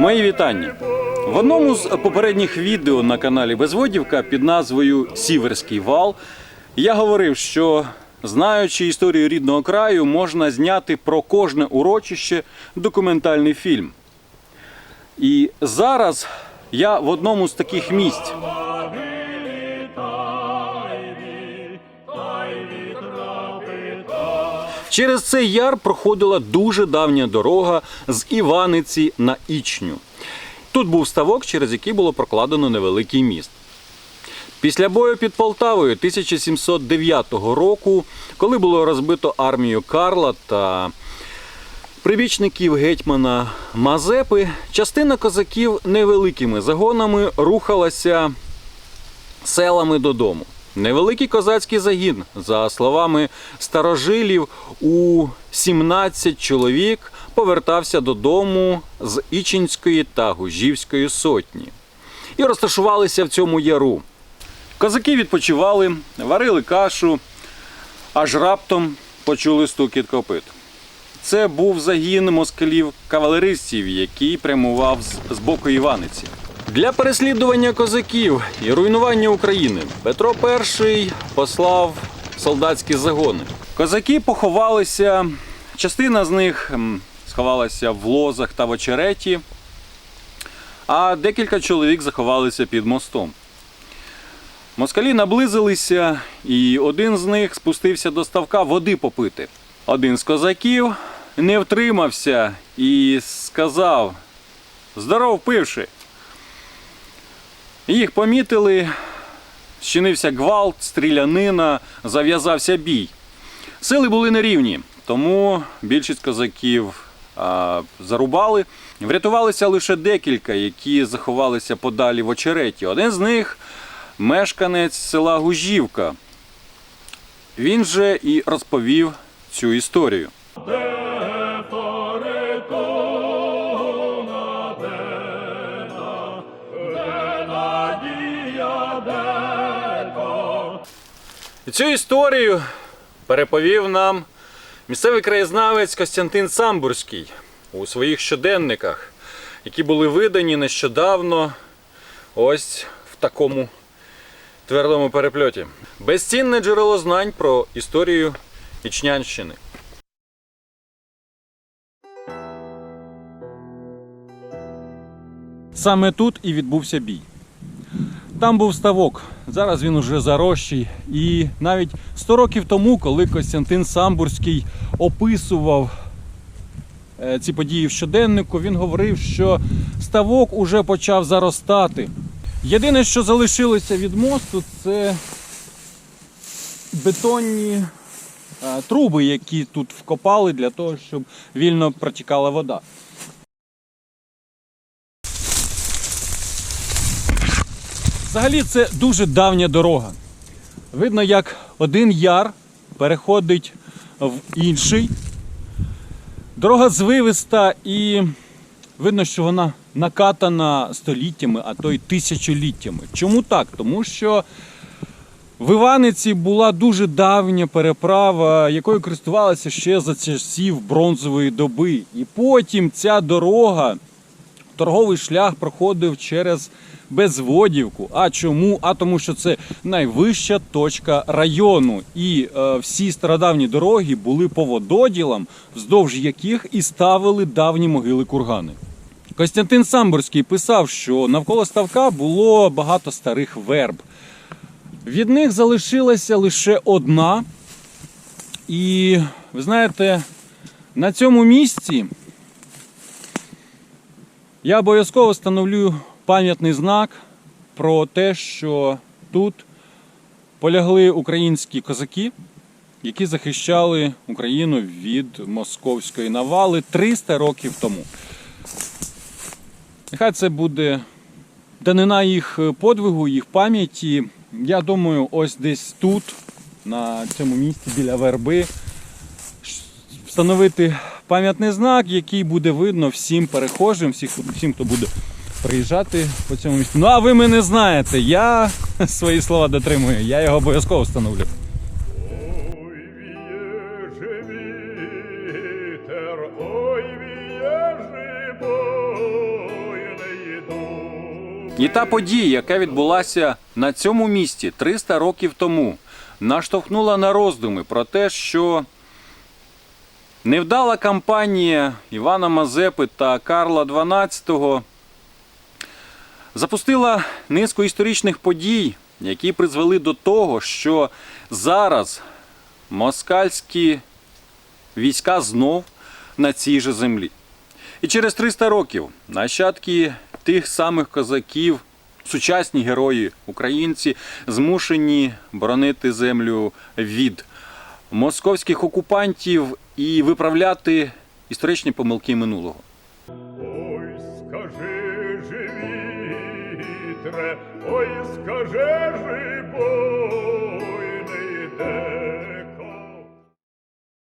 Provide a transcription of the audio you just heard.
Мої вітання. В одному з попередніх відео на каналі Безводівка під назвою Сіверський вал я говорив, що знаючи історію рідного краю, можна зняти про кожне урочище документальний фільм. І зараз я в одному з таких місць. Через цей яр проходила дуже давня дорога з Іваниці на Ічню. Тут був ставок, через який було прокладено невеликий міст. Після бою під Полтавою 1709 року, коли було розбито армію Карла та прибічників гетьмана Мазепи, частина козаків невеликими загонами рухалася селами додому. Невеликий козацький загін, за словами старожилів, у 17 чоловік повертався додому з Ічинської та Гужівської сотні і розташувалися в цьому яру. Козаки відпочивали, варили кашу, аж раптом почули стукіт копит. Це був загін москалів кавалеристів, який прямував з- боку Іваниці. Для переслідування козаків і руйнування України Петро І послав солдатські загони. Козаки поховалися, частина з них сховалася в лозах та в очереті, а декілька чоловік заховалися під мостом. Москалі наблизилися, і один з них спустився до ставка води попити. Один з козаків не втримався і сказав: Здоров, пивши. Їх помітили, щинився гвалт, стрілянина, зав'язався бій. Сили були нерівні, тому більшість козаків а, зарубали. Врятувалися лише декілька, які заховалися подалі в очереті. Один з них мешканець села Гужівка. Він же і розповів цю історію. І Цю історію переповів нам місцевий краєзнавець Костянтин Самбурський у своїх щоденниках, які були видані нещодавно ось в такому твердому перепльоті. Безцінне джерело знань про історію Ічнянщини. Саме тут і відбувся бій. Там був ставок, зараз він уже зарощий. І навіть 100 років тому, коли Костянтин Самбурський описував е, ці події в щоденнику, він говорив, що ставок уже почав заростати. Єдине, що залишилося від мосту, це бетонні е, труби, які тут вкопали для того, щоб вільно протікала вода. Взагалі це дуже давня дорога. Видно, як один яр переходить в інший. Дорога звивиста і видно, що вона накатана століттями, а то й тисячоліттями. Чому так? Тому що в Іваниці була дуже давня переправа, якою користувалися ще за часів бронзової доби. І потім ця дорога торговий шлях проходив через Безводівку. А чому? А тому, що це найвища точка району, і е, всі стародавні дороги були повододілом, вздовж яких і ставили давні могили кургани. Костянтин Самборський писав, що навколо ставка було багато старих верб. Від них залишилася лише одна. І ви знаєте, на цьому місці я обов'язково встановлю пам'ятний знак про те, що тут полягли українські козаки, які захищали Україну від московської навали 300 років тому. Нехай це буде данина їх подвигу, їх пам'яті. Я думаю, ось десь тут, на цьому місці біля верби, встановити пам'ятний знак, який буде видно всім перехожим, всіх, всім, хто буде приїжджати по цьому місці. Ну а ви мене знаєте, я свої слова дотримую, я його обов'язково встановлю. І та подія, яка відбулася на цьому місці 300 років тому, наштовхнула на роздуми про те, що невдала кампанія Івана Мазепи та Карла XII запустила низку історичних подій, які призвели до того, що зараз москальські війська знов на цій же землі. І через 300 років нащадки тих самих козаків, сучасні герої українці, змушені боронити землю від московських окупантів і виправляти історичні помилки минулого. Ой, скажи живітре, ой, скажи